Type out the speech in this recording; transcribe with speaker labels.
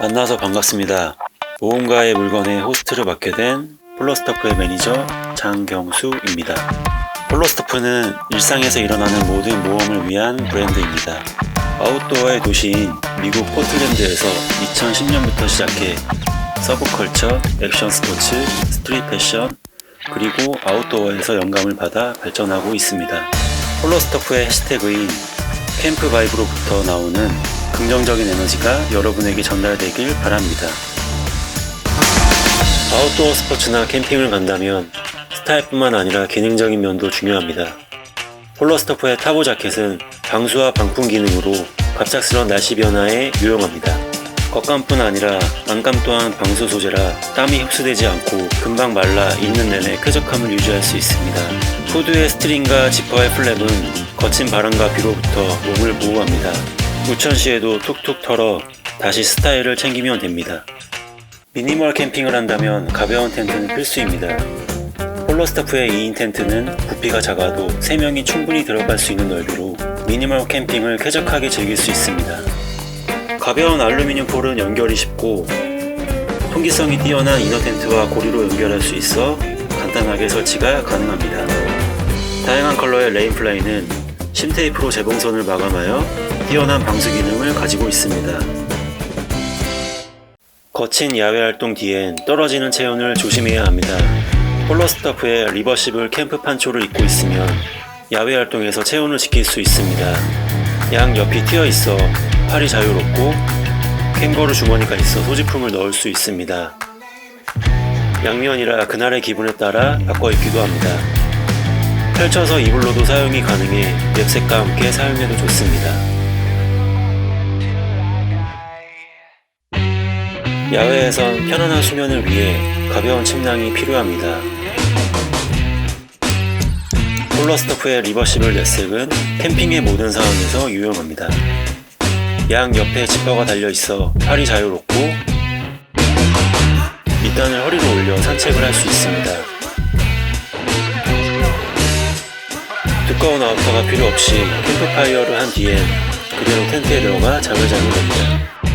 Speaker 1: 만나서 반갑습니다. 모험가의 물건의 호스트를 맡게 된 폴로스터프의 매니저 장경수입니다. 폴로스터프는 일상에서 일어나는 모든 모험을 위한 브랜드입니다. 아웃도어의 도시인 미국 포틀랜드에서 2010년부터 시작해 서브컬처, 액션 스포츠, 스트릿 패션, 그리고 아웃도어에서 영감을 받아 발전하고 있습니다. 폴로스터프의 해시태그인 캠프 바이브로부터 나오는 긍정적인 에너지가 여러분에게 전달되길 바랍니다. 아웃도어 스포츠나 캠핑을 간다면 스타일뿐만 아니라 기능적인 면도 중요합니다. 폴로스터프의 타보 자켓은 방수와 방풍 기능으로 갑작스러운 날씨 변화에 유용합니다. 겉감뿐 아니라 안감 또한 방수 소재라 땀이 흡수되지 않고 금방 말라 입는 내내 쾌적함을 유지할 수 있습니다. 후드의 스트링과 지퍼의 플랩은 거친 바람과 비로부터 몸을 보호합니다. 우천 시에도 툭툭 털어 다시 스타일을 챙기면 됩니다. 미니멀 캠핑을 한다면 가벼운 텐트는 필수입니다. 폴로스타프의 2인 텐트는 부피가 작아도 3명이 충분히 들어갈 수 있는 넓이로 미니멀 캠핑을 쾌적하게 즐길 수 있습니다. 가벼운 알루미늄 폴은 연결이 쉽고 통기성이 뛰어난 이너 텐트와 고리로 연결할 수 있어 간단하게 설치가 가능합니다. 다양한 컬러의 레인플라이는 심테이프로 재봉선을 마감하여 뛰어난 방수 기능을 가지고 있습니다. 거친 야외 활동 뒤엔 떨어지는 체온을 조심해야 합니다. 폴로스타프의 리버시블 캠프 판초를 입고 있으면 야외 활동에서 체온을 지킬 수 있습니다. 양 옆이 트여 있어 팔이 자유롭고 캥거루 주머니가 있어 소지품을 넣을 수 있습니다. 양면이라 그날의 기분에 따라 바꿔 입기도 합니다. 펼쳐서 이불로도 사용이 가능해 웹색과 함께 사용해도 좋습니다. 야외에선 편안한 수면을 위해 가벼운 침낭이 필요합니다. 폴러스터프의 리버시블 내색은 캠핑의 모든 상황에서 유용합니다. 양 옆에 지퍼가 달려 있어 팔이 자유롭고 밑단을 허리로 올려 산책을 할 수 있습니다. 두꺼운 아우터가 필요 없이 캠프파이어를 한 뒤엔 그대로 텐트에 들어가 잠을 자는 겁니다.